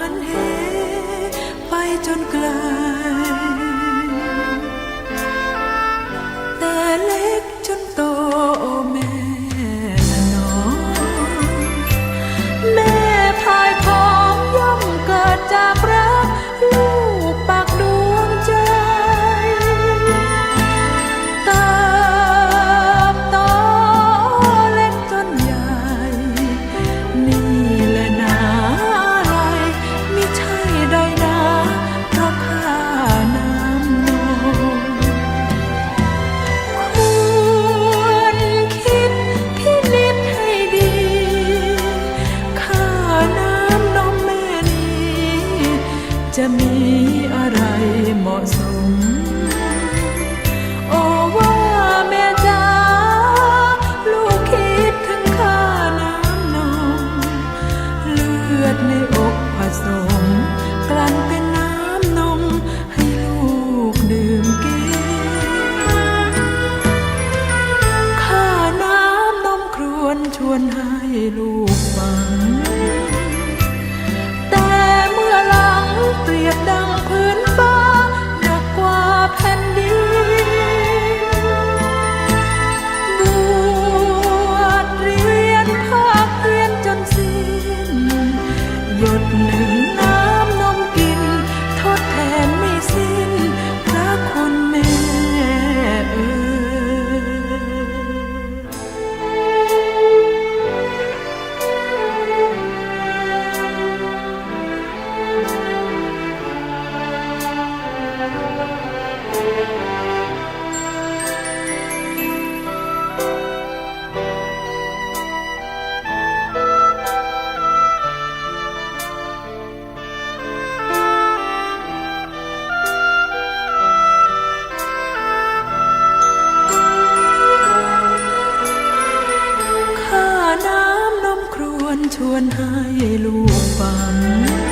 หันแหไปจนไกล วนให้ลูกฟัง แต่เมื่อหลังเปรียบดังพื้นฟ้าหนักกว่าแผ่นดินบวชเรียนภาคเรียนจนสิ้นหยดเหนือ ชวนให้ลูกฝัน